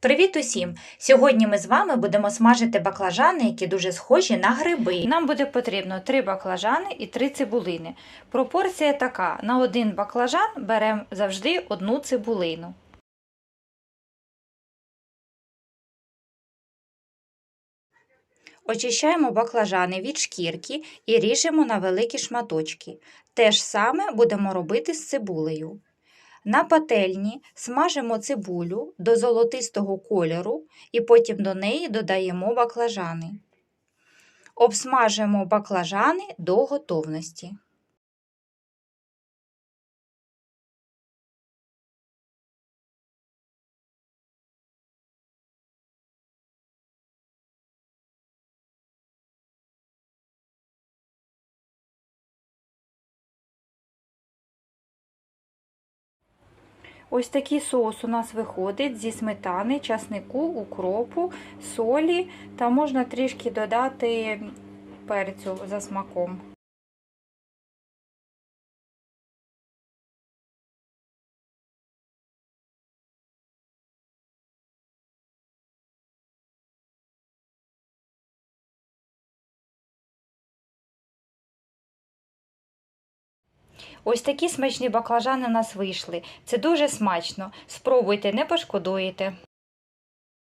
Привіт усім! Сьогодні ми з вами будемо смажити баклажани, які дуже схожі на гриби. Нам буде потрібно 3 баклажани і 3 цибулини. Пропорція така: на один баклажан беремо завжди одну цибулину. Очищаємо баклажани від шкірки і ріжемо на великі шматочки. Те ж саме будемо робити з цибулею. На пательні смажимо цибулю до золотистого кольору і потім до неї додаємо баклажани. Обсмажимо баклажани до готовності. Ось такий соус у нас виходить зі сметани, часнику, укропу, солі та можна трішки додати перцю за смаком. Ось такі смачні баклажани у нас вийшли. Це дуже смачно. Спробуйте, не пошкодуєте.